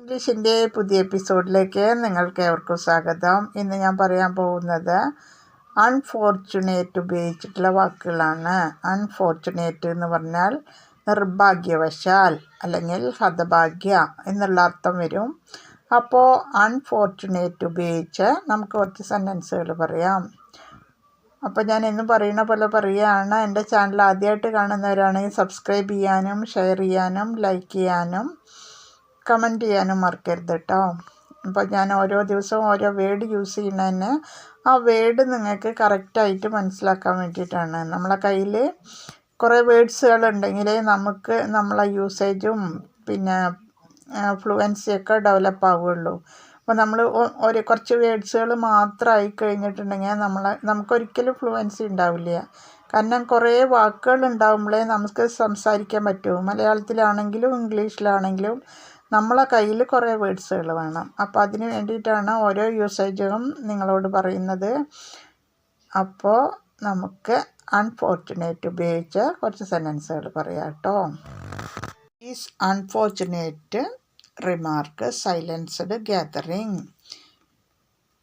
ഇംഗ്ലീഷിന്റെ പുതിയ എപ്പിസോഡിലേക്ക് നിങ്ങൾക്ക് ഏവർക്കും സ്വാഗതം. ഇന്ന് ഞാൻ പറയാൻ പോകുന്നത് അൺഫോർച്ചുനേറ്റ് ഉപയോഗിച്ചിട്ടുള്ള വാക്കുകളാണ്. അൺഫോർച്ചുനേറ്റ് എന്ന് പറഞ്ഞാൽ നിർഭാഗ്യവശാൽ അല്ലെങ്കിൽ ഹതഭാഗ്യ എന്നുള്ള അർത്ഥം വരും. അപ്പോൾ അൺഫോർച്ചുനേറ്റ് ഉപയോഗിച്ച് നമുക്ക് കുറച്ച് സെന്റൻസുകൾ പറയാം. അപ്പോൾ ഞാൻ എന്നും പറയുന്ന പോലെ പറയുകയാണ്. എന്റെ ചാനൽ ആദ്യമായിട്ട് കാണുന്നവരാണെങ്കിൽ സബ്സ്ക്രൈബ് ചെയ്യാനും ഷെയർ ചെയ്യാനും ലൈക്ക് ചെയ്യാനും കമന്റ് ചെയ്യാനും മറക്കരുത് കേട്ടോ അപ്പോൾ ഞാൻ ഓരോ ദിവസവും ഓരോ വേർഡ് യൂസ് ചെയ്യുന്നതിന് ആ വേർഡ് നിങ്ങൾക്ക് കറക്റ്റായിട്ട് മനസ്സിലാക്കാൻ വേണ്ടിയിട്ടാണ്. നമ്മളെ കയ്യിൽ കുറേ വേർഡ്സുകളുണ്ടെങ്കിൽ നമുക്ക് നമ്മളെ യൂസേജും പിന്നെ ഫ്ലുവൻസിയൊക്കെ ഡെവലപ്പ് ആവുകയുള്ളൂ. അപ്പോൾ നമ്മൾ ഒരു കുറച്ച് വേർഡ്സുകൾ മാത്രമായി കഴിഞ്ഞിട്ടുണ്ടെങ്കിൽ നമ്മളെ നമുക്കൊരിക്കലും ഫ്ലുവൻസി ഉണ്ടാവില്ല. കാരണം കുറേ വാക്കുകൾ ഉണ്ടാകുമ്പോഴേ നമുക്ക് സംസാരിക്കാൻ പറ്റൂ. മലയാളത്തിലാണെങ്കിലും ഇംഗ്ലീഷിലാണെങ്കിലും നമ്മളെ കയ്യിൽ കുറേ വേഡ്സുകൾ വേണം. അപ്പോൾ അതിന് വേണ്ടിയിട്ടാണ് ഓരോ യൂസേജും നിങ്ങളോട് പറയുന്നത്. അപ്പോൾ നമുക്ക് അൺഫോർച്ചുനേറ്റ് ഉപയോഗിച്ച് കുറച്ച് സെന്റൻസുകൾ പറയാം കേട്ടോ. Is unfortunate remark silenced gathering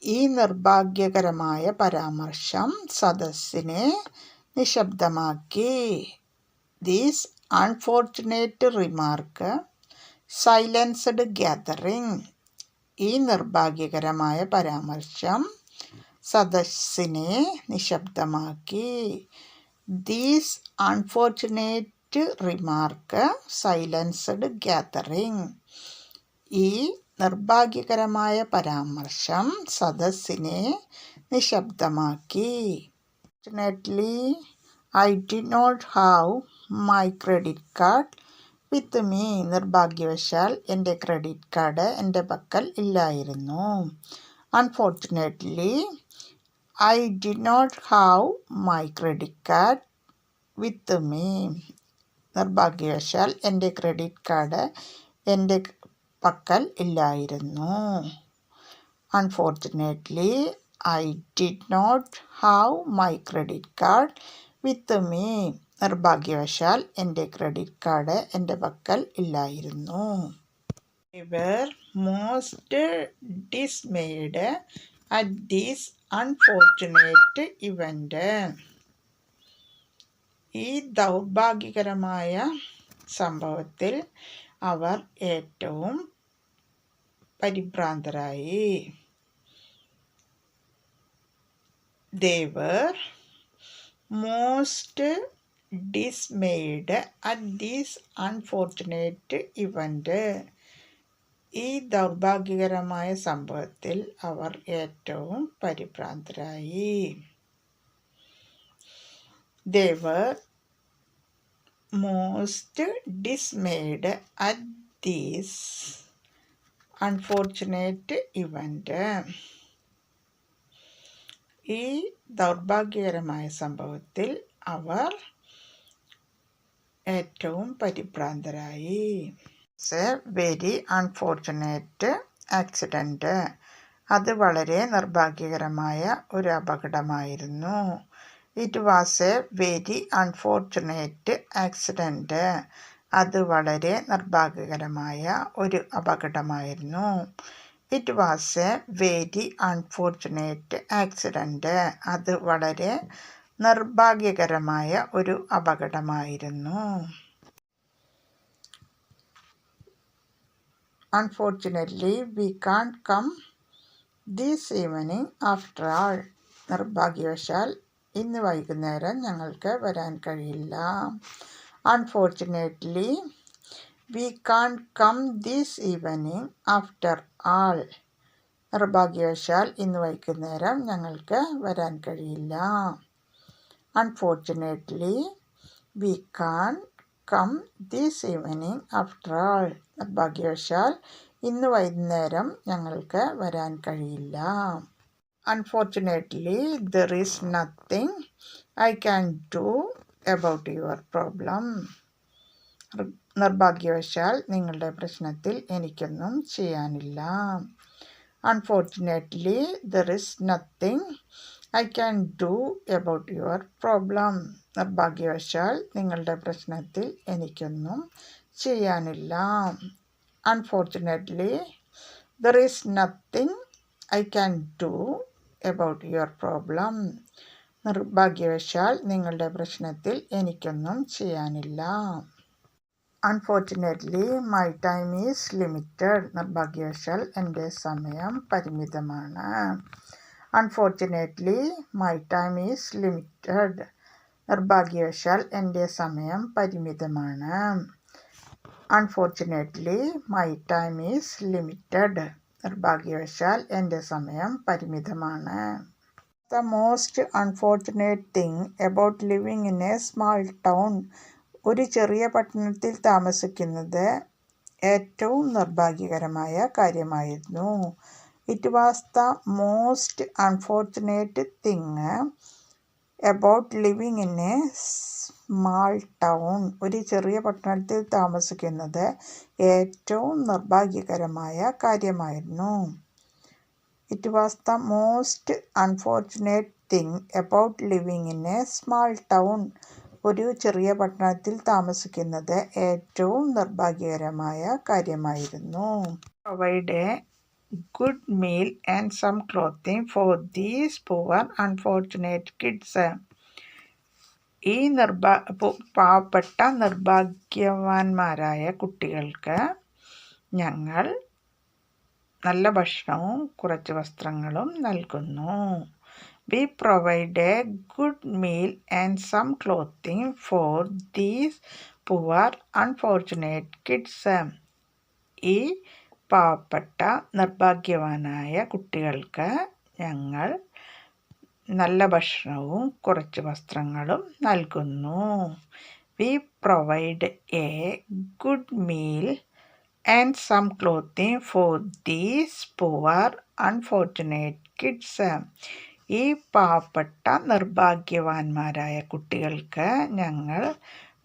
ഈ നിർഭാഗ്യകരമായ പരാമർശം സദസ്സിനെ നിശബ്ദമാക്കി. These unfortunate remark silenced gathering ഈ നിർഭാഗ്യകരമായ പരാമർശം സദസ്സിനെ നിശബ്ദമാക്കി. These unfortunate remark silenced gathering ഈ നിർഭാഗ്യകരമായ പരാമർശം സദസ്സിനെ നിശബ്ദമാക്കി. Fortunately I did not have my credit card with me നിർഭാഗ്യവശാൽ എന്റെ ക്രെഡിറ്റ് കാർഡ് എന്റെ പക്കൽ ഇല്ലായിരുന്നു. Unfortunately I did not have my credit card with me നിർഭാഗ്യവശാൽ എന്റെ ക്രെഡിറ്റ് കാർഡ് എന്റെ പക്കൽ ഇല്ലായിരുന്നു. Unfortunately I did not have my credit card with me നിർഭാഗ്യവശാൽ എന്റെ ക്രെഡിറ്റ് കാർഡ് എന്റെ പക്കൽ ഇല്ലായിരുന്നു. ഇവർ most dismayed at these unfortunate event ഈ ദൗർഭാഗ്യകരമായ സംഭവത്തിൽ അവർ ഏറ്റവും പരിഭ്രാന്തരായി. They were most dismayed at these unfortunate event ഈ ദൗർഭാഗ്യകരമായ സംഭവത്തിൽ അവർ ഏറ്റവും പരിഭ്രാന്തരായി. They were most dismayed at these unfortunate event ഈ ദൗർഭാഗ്യകരമായ സംഭവത്തിൽ അവർ ഏറ്റവും പരിഭ്രാന്തരായി. It's a very unfortunate accident അത് വളരെ നിർഭാഗ്യകരമായ ഒരു അപകടമായിരുന്നു. It was a very unfortunate accident അത് വളരെ നിർഭാഗ്യകരമായ ഒരു അപകടമായിരുന്നു. It was a very unfortunate accident അത് വളരെ നിർഭാഗ്യകരമായ ഒരു അപകടമായിരുന്നു. Unfortunately we can't come these evening after all നിർഭാഗ്യവശാൽ ഇന്ന് വൈകുന്നേരം ഞങ്ങൾക്ക് വരാൻ കഴിയില്ല. Unfortunately we can't come these evening after all നിർഭാഗ്യവശാൽ ഇന്ന് വൈകുന്നേരം ഞങ്ങൾക്ക് വരാൻ കഴിയില്ല. Unfortunately we can't come this evening after all നിർഭാഗ്യവശാൽ ഇന്ന് വൈകുന്നേരം ഞങ്ങൾക്ക് വരാൻ കഴിയില്ല. Unfortunately there is nothing I can do about your problem നിർഭാഗ്യവശാൽ നിങ്ങളുടെ പ്രശ്നത്തിൽ എനിക്കൊന്നും ചെയ്യാനില്ല. Unfortunately there is nothing I can do about your problem നിർഭാഗ്യവശാൽ നിങ്ങളുടെ പ്രശ്നത്തിൽ എനിക്കൊന്നും ചെയ്യാനില്ല. Unfortunately there is nothing I can do about your problem നിർഭാഗ്യവശാൽ നിങ്ങളുടെ പ്രശ്നത്തിൽ എനിക്കൊന്നും ചെയ്യാനില്ല. Unfortunately my time is limited നിർഭാഗ്യവശാൽ എന്റെ സമയം പരിമിതമാണ്. Unfortunately my time is limited നിർഭാഗ്യവശാൽ എന്റെ സമയം പരിമിതമാണ്. Unfortunately my time is limited നിർഭാഗ്യവശാൽ എന്റെ സമയം പരിമിതമാണ്. The most unfortunate thing about living in a small town ഒരു ചെറിയ പട്ടണത്തിൽ താമസിക്കുന്നത് ഏറ്റവും നിർഭാഗ്യകരമായ കാര്യമായിരുന്നു. It was the most unfortunate thing about living in a small town ഒരു ചെറിയ പട്ടണത്തിൽ താമസിക്കുന്നത് ഏറ്റവും നിർഭാഗ്യകരമായ കാര്യമായിരുന്നു. It was the most unfortunate thing about living in a small town ഒരു ചെറിയ പട്ടണത്തിൽ താമസിക്കുന്നത് ഏറ്റവും നിർഭാഗ്യകരമായ കാര്യമായിരുന്നു. A good meal and some clothing for these poor unfortunate kids. ഈ നിർഭാ പാവപ്പെട്ട നിർഭാഗ്യവാന്മാരായ കുട്ടികൾക്ക് ഞങ്ങൾ നല്ല ഭക്ഷണവും കുറച്ച് വസ്ത്രങ്ങളും നൽകുന്നു we provide a good meal and some clothing for these poor unfortunate kids ഈ പാവപ്പെട്ട നിർഭാഗ്യവാനായ കുട്ടികൾക്ക് ഞങ്ങൾ നല്ല ഭക്ഷണവും കുറച്ച് വസ്ത്രങ്ങളും നൽകുന്നു. We provide a good meal and some clothing for these poor unfortunate kids ഈ പാവപ്പെട്ട നിർഭാഗ്യവാന്മാരായ കുട്ടികൾക്ക് ഞങ്ങൾ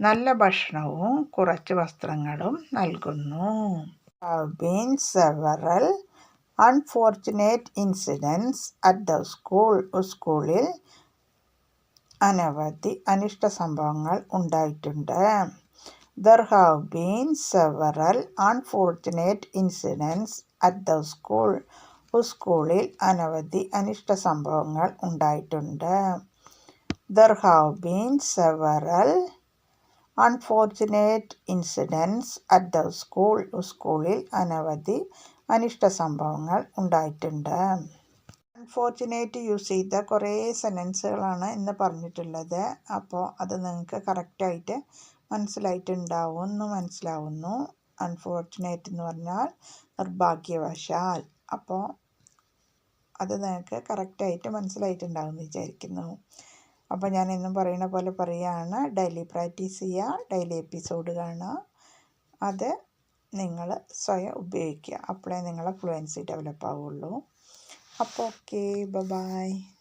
നല്ല ഭക്ഷണവും കുറച്ച് വസ്ത്രങ്ങളും നൽകുന്നു. Been several unfortunate incidents at the school സ്കൂളിൽ അനവധി അനിഷ്ട സംഭവങ്ങൾ ഉണ്ടായിട്ടുണ്ട്. There have been several unfortunate incidents at the school സ്കൂളിൽ അനവധി അനിഷ്ട സംഭവങ്ങൾ ഉണ്ടായിട്ടുണ്ട്. There have been several unfortunate incidents at the school സ്കൂളിൽ അനവധി അനിഷ്ട സംഭവങ്ങൾ ഉണ്ടായിട്ടുണ്ട്. അൺഫോർച്ചുനേറ്റ് യൂസ് ചെയ്ത കുറേ സെന്റൻസുകളാണ് ഇന്ന് പറഞ്ഞിട്ടുള്ളത്. അപ്പോൾ അത് നിങ്ങൾക്ക് കറക്റ്റായിട്ട് മനസ്സിലായിട്ടുണ്ടാവും എന്ന് മനസ്സിലാവുന്നു. അൺഫോർച്ചുനേറ്റ് എന്ന് പറഞ്ഞാൽ നിർഭാഗ്യവശാൽ. അപ്പോൾ അത് നിങ്ങൾക്ക് കറക്റ്റായിട്ട് മനസ്സിലായിട്ടുണ്ടാവും എന്ന് വിചാരിക്കുന്നു. അപ്പോൾ ഞാൻ എന്നും പറയുന്ന പോലെ പറയുകയാണ് ഡെയിലി പ്രാക്ടീസ് ചെയ്യുക. ഡെയിലി എപ്പിസോഡ് കാണുക. അത് നിങ്ങൾ സ്വയം ഉപയോഗിക്കുക. അപ്പോഴേ നിങ്ങളെ ഫ്ലുവൻസി ഡെവലപ്പ് ആവുള്ളൂ. അപ്പോൾ ഓക്കെ ബൈ